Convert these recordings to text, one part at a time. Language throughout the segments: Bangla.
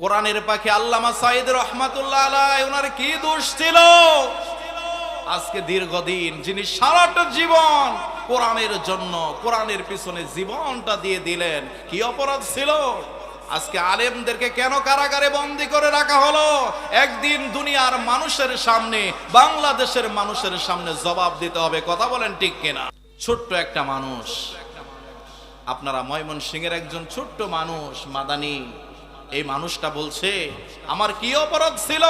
কোরআনের পাখি আল্লামা সাইদ রহমাতুল্লাহ আলাই ওনার কি দোষ ছিল? আজকে দীর্ঘদিন যিনি সারাটা জীবন কোরআনের জন্য, কোরআনের পিছনে জীবনটা দিয়ে দিলেন, কি অপরাধ ছিল? আজকে আলেমদেরকে কেন কারাগারে বন্দি করে রাখা হলো? একদিন দুনিয়ার মানুষের সামনে, বাংলাদেশের মানুষের সামনে জবাব দিতে হবে, কথা বলেন ঠিক কিনা? ছোট্ট একটা মানুষ। আপনারা ময়মন সিংয়ের একজন ছোট্ট মানুষ, মাদানি। এই মানুষটা বলছে, আমার কি অপরাধ ছিল?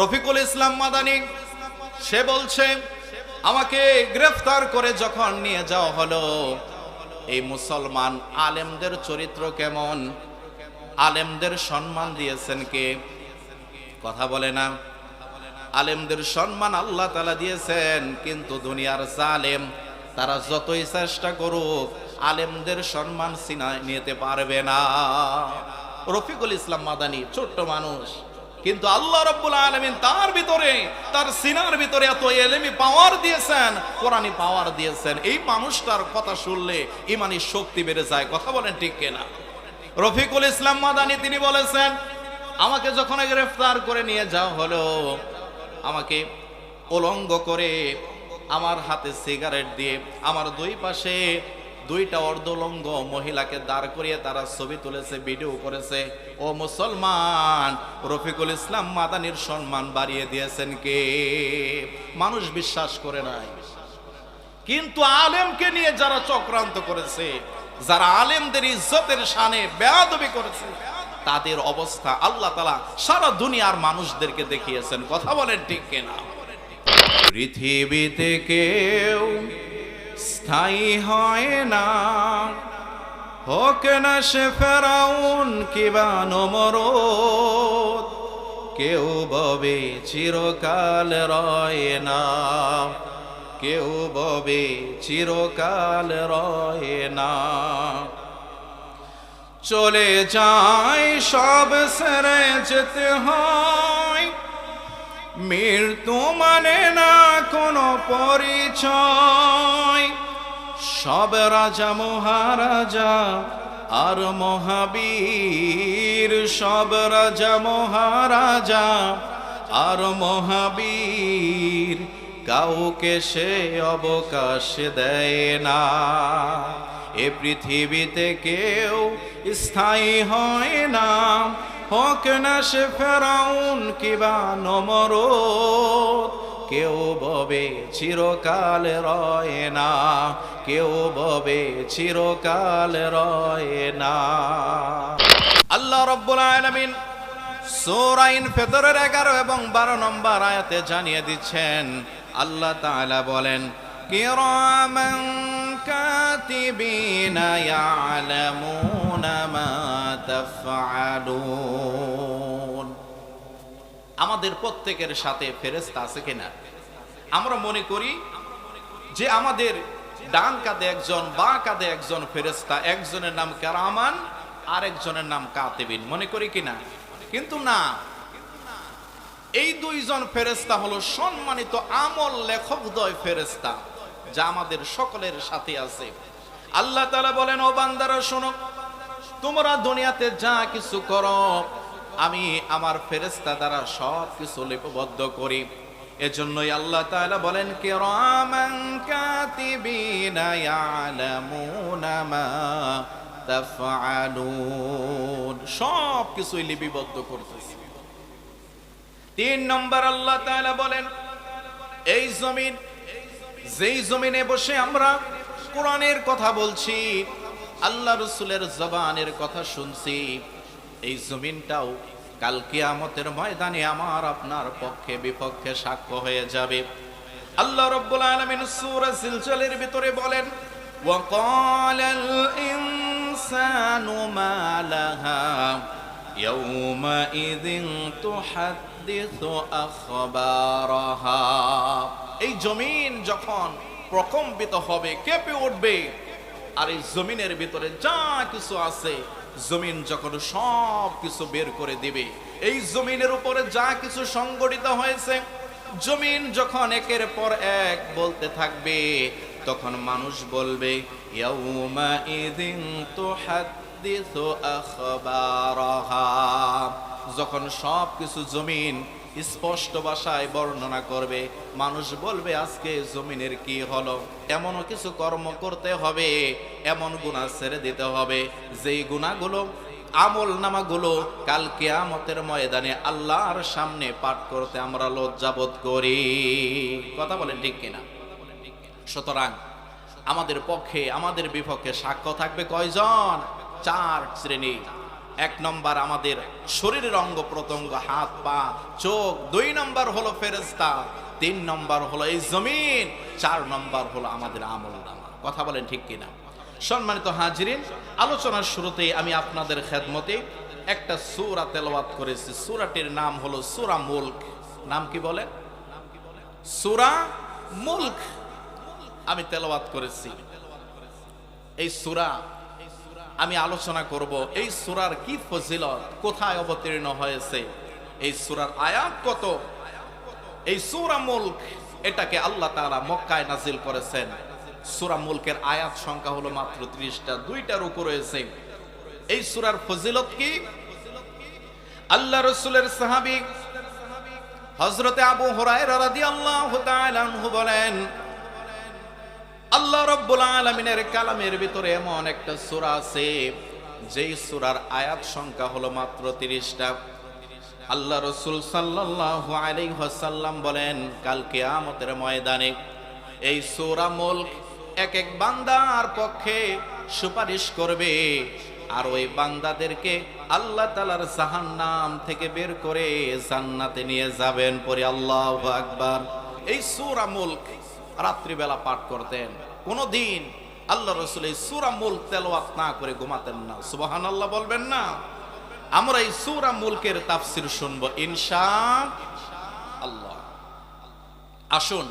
রফিকুল ইসলাম মাদানি, সে বলছে, আমাকে গ্রেফতার করে যখন নিয়ে যাওয়া হলো, এই মুসলমান আলেমদের চরিত্র কেমন? আলেমদের সম্মান দিয়েছেন কে? কথা বলে না। আলেমদের সম্মান আল্লাহ তালা দিয়েছেন, কিন্তু দুনিয়ার জালেম তারা যতই চেষ্টা করুক আলেমদের সম্মান সিনা নিতে পারবে না। রফিকুল ইসলাম মাদানি ছোট্ট মানুষ, কিন্তু আল্লাহ রব্বুল আলমিন তার ভিতরে, তার সিনার ভিতরে এত এলেমি পাওয়ার দিয়েছেন কোরআনি পাওয়ার দিয়েছেন। এই মানুষটার কথা শুনলে ইমানি শক্তি বেড়ে যায়, কথা বলেন ঠিক কিনা? রফিকুল ইসলাম মাদানি তিনি বলেছেন, আমাকে যখন গ্রেফতার করে নিয়ে যাওয়া হলো, আমাকে উলঙ্গ করে আমার হাতে সিগারেট দিয়ে আমার দুই পাশে দুইটা অর্ধলঙ্গ মহিলাকে দাঁড় করিয়ে তারা ছবি তুলেছে, ভিডিও করেছে। ও মুসলমান, রফিকুল ইসলাম মাদানির সম্মান বাড়িয়ে দিয়েছেন কে? মানুষ বিশ্বাস করে নাই। কিন্তু আলেমকে নিয়ে যারা চক্রান্ত করেছে, যারা আলেমদের ইজ্জতের শানে বেয়াদবি করেছে, তাদের অবস্থা আল্লাহ তালা সারা দুনিয়ার মানুষদেরকে দেখিয়েছেন। কথা বলেন ঠিক কিনা? পৃথিবীতে কেউ স্থায়ী হয় না। হোক না সে ফেরাউন কিবা নমরদ, কেউ ববে চিরকাল রয় না। কেউ ববে চিরকাল রয় না। চলে যায় সব সেরে যেতে হয় মৃত্যু মানে না কোনো পরিচয়। সব রাজা, মহারাজা আর মহাবীর, সব রাজা, মহারাজা আর মহাবীর কাউকে সে অবকাশ দেয় না। এ পৃথিবীতে কেউ স্থায়ী হয় না। হোক না সে ফেরাউন কিবা নমর কেউ ববে চিরকাল রয় না, কেউ ববে চিরকাল রয় না। আল্লাহ রব্বুল আলামিন সূরাইন ফেতরের এগারো এবং বারো নম্বর আয়াতে জানিয়ে দিচ্ছেন, আল্লাহ তাআলা বলেন, কিরামান কাতিবিনা ইয়ালামুনা আমাদের প্রত্যেকের সাথে ফেরেস্তা আছে কিনা? আমরা মনে করি যে আমাদের ডান কাঁধে একজন, বা কাঁধে একজন ফেরেশতা, একজনের নাম কারামান, আরেকজনের নাম কাতেবিন। মনে করি কিনা? কিন্তু না। এই দুইজন ফেরেস্তা হলো সম্মানিত আমল লেখকদ্বয় ফেরেস্তা যা আমাদের সকলের সাথে আছে। আল্লাহ তালা বলেন, ও বান্দারা, শোনো তোমরা দুনিয়াতে যা কিছু করো, আমি আমার ফেরেস্তা দ্বারা সব কিছু লিপিবদ্ধ করি। এজন্যই আল্লাহ তাআলা বলেন, কিরামান কাতিবিনা ইয়ালামুনা মা তাফআলুন। সব কিছুই লিপিবদ্ধ করতেছি। তিন নম্বর আল্লাহ তাআলা বলেন, এই জমিন, যেই জমিনে বসে আমরা কোরআনের কথা বলছি আল্লাহ রসুলের জবানের কথা শুনছি এই জমিনটাও কাল কিয়ামতের ময়দানে আমার আপনার পক্ষে বিপক্ষে সাক্ষ্য হয়ে যাবে আল্লাহ রব্বুল আলামিন সূরা সিলসিলের ভিতরে বলেন وقال الإنسان ما لها يومئذ تحدث أخبارها এই জমিন যখন প্রকম্পিত হবে কেঁপে উঠবে আর এই জমিনের ভিতরে যা কিছু আছে, জমিন যখন সব কিছু বের করে দিবে, এই জমিনের উপরে যা কিছু সংগঠিত হয়েছে, জমিন যখন একের পর এক বলতে থাকবে, তখন মানুষ বলবে যখন সব কিছু জমিন স্পষ্ট ভাষায় বর্ণনা করবে। মানুষ বলবে, আজকে জমিনের কি হলো? এমনও কিছু কর্ম করতে হবে, এমন গুণা ছেড়ে দিতে হবে। যেই গুণাগুলো আমল নামাগুলো কাল কেয়ামতের ময়দানে আল্লাহর সামনে পাঠ করতে আমরা লজ্জাবোধ করি। কথা বলেন ঠিক কিনা? সুতরাং আমাদের পক্ষে, আমাদের বিপক্ষে সাক্ষ্য থাকবে কয়জন? চার শ্রেণি। এক নম্বর আমাদের শরীরের অঙ্গ প্রত্যঙ্গ, হাত, পা, চোখ, দুই নম্বর হলো ফেরেস্তা তিন নম্বর হলো এই জমিন, চার নম্বর হলো আমাদের আমল নামা। কথা বলেন ঠিক কিনা? সম্মানিত হাজিরিন, আলোচনার শুরুতেই আমি আপনাদের খেদমতে একটা সুরা তেলাওয়াত করেছি। সুরাটির নাম হলো সুরা মুলক। নাম কি বলে সূরা মুলক। আমি তেলাওয়াত করেছি। এই সূরা আমি আলোচনা করব, এই সূরার কি ফজিলত? কোথায় অবতীর্ণ হয়েছে? এই সুরার আয়াত কত? এই সুরা মুলক, এটাকে আল্লাহ তারা মক্কায় নাজিল করেছেন। সূরা মুলকের আয়াত সংখ্যা হলো মাত্র 30টা দুইটার উপর রয়েছে। এই সুরার ফজিলত কি? আল্লাহ রসুলের সাহাবী হজরতে আবু রাদিয়াল্লাহু তাআলা আনহু বলেন আল্লাহ রব্বুল আলমিনের কালামের ভিতরে এমন একটা সূরা আছে, যেই সূরার আয়াত সংখ্যা হলো মাত্র তিরিশটা। আল্লাহ রসুল ওয়াসাল্লাম বলেন কালকে কিয়ামতের ময়দানে এই সূরা মুলক এক এক বান্দার পক্ষে সুপারিশ করবে, আর ওই বান্দাদেরকে আল্লাহ তালার জাহান্নাম থেকে বের করে জান্নাতে নিয়ে যাবেন পরে আল্লাহ আকবার। এই সূরা মুলক রাত্রিবেলা পাঠ করতেন। কোনো দিন আল্লাহ রসুল এই সুরা মুল তেলাওয়াত না করে ঘুমাতেন না। সুবাহান আল্লাহ বলবেন না। আমরা এই সুরা মুলকের তাফসির শুনব, ইনশা আল্লাহ। আসুন,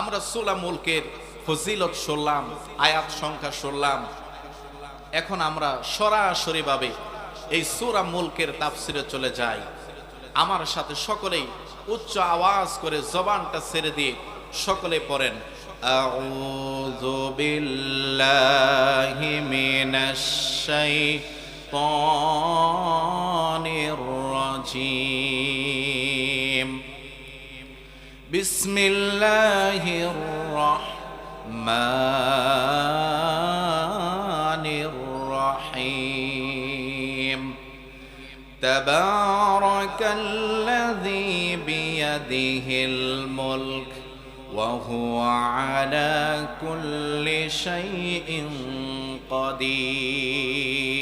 আমরা সুলা মুলকের ফজিলত শুনলাম, আয়াত সংখ্যা শুনলাম। এখন আমরা সরাসরি ভাবে এই সুরা মুলকের তাফসিরে চলে যাই। আমার সাথে সকলেই উচ্চ আওয়াজ করে জবানটা ছেড়ে দিয়ে সকলে পড়েন আউযু বিল্লাহি মিনাশ শাইতানির রাজিম বিসমিল্লাহির রাহমানির রাহিম তাবারাকাল্লাযী বিয়াদিহিল মুলক وهو على كل شيء قدير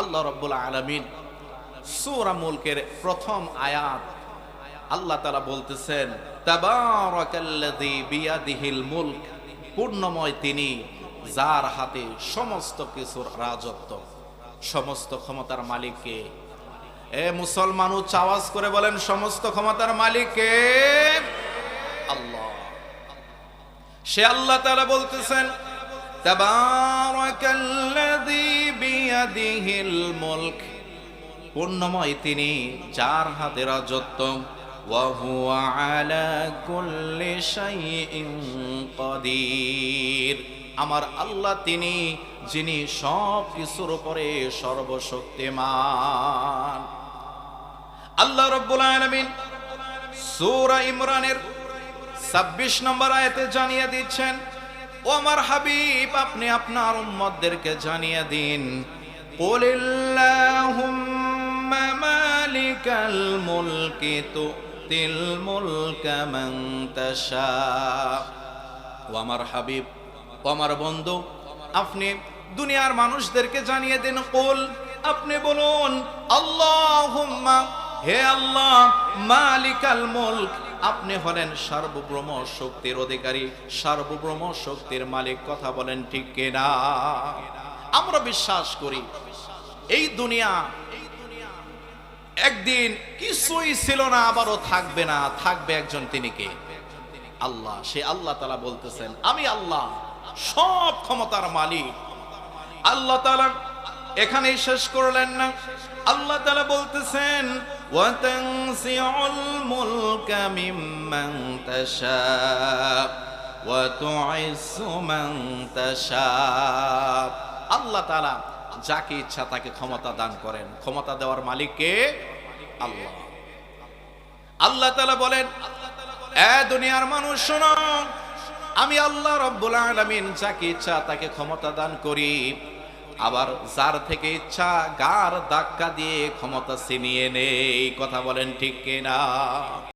আল্লাহ রব্বুল আলামিন সূরা মুলকের প্রথম আয়াত আল্লাহ তাআলা বলতেছেন তাবারাকাল্লাযী বিয়াদিহিল মুলক পূর্ণময় তিনি যার হাতে সমস্ত কিছুর রাজত্ব সমস্ত ক্ষমতার মালিককে এ মুসলমান উচ্চ আওয়াজ করে বলেন সমস্ত ক্ষমতার মালিককে আল্লাহ। সে আল্লাহ তাআলা বলতেছেন পূর্ণময় তিনি যার হাতে রাজত্ব। আমার আল্লাহ তিনি, যিনি সব কিছুর উপরে সর্বশক্তিমান। আল্লাহ রব্বুল আলামিন সূরা ইমরানের 26 নম্বর আয়াতে জানিয়ে দিচ্ছেন, ও আমার হাবিব, আপনি আপনার উম্মতদেরকে জানিয়ে দিন মালিকাল মুলকি হাবিব, ও আমার বন্ধু, আপনি দুনিয়ার মানুষদেরকে জানিয়ে দিন, কুল, আপনি বলুন, আল্লাহুম্মা, হে আল্লাহ, মালিকাল মুলক আপনি হলেন সার্বভৌম শক্তির অধিকারী, সার্বভৌম শক্তির মালিক, কথা বলেন ঠিক কিনা? আমরা বিশ্বাস করি, এই দুনিয়া একদিন কিছুই ছিল না, আবারও থাকবে না, থাকবে একজন তিনি কে? আল্লাহ, সে আল্লাহ তালা বলতেছেন, আমি আল্লাহ, সব ক্ষমতার মালিক। আল্লাহ তালা এখানেই শেষ করলেন না। আল্লাহ তালা বলতেছেন وتنزع الملك ممن تشاء وتعز من تشاء আল্লাহ তাআলা যাকে ইচ্ছা তাকে ক্ষমতা দান করেন ক্ষমতা দেওয়ার মালিককে আল্লাহ আল্লাহ তাআলা বলেন এ দুনিয়ার মানুষ শোনো আমি আল্লাহ রব্বুল আলামিন যাকে ইচ্ছা তাকে ক্ষমতা দান করি আবার যার থেকে ইচ্ছা গার ধাক্কা দিয়ে ক্ষমতা ছিনিয়ে নেই। কথা বলেন ঠিক কিনা?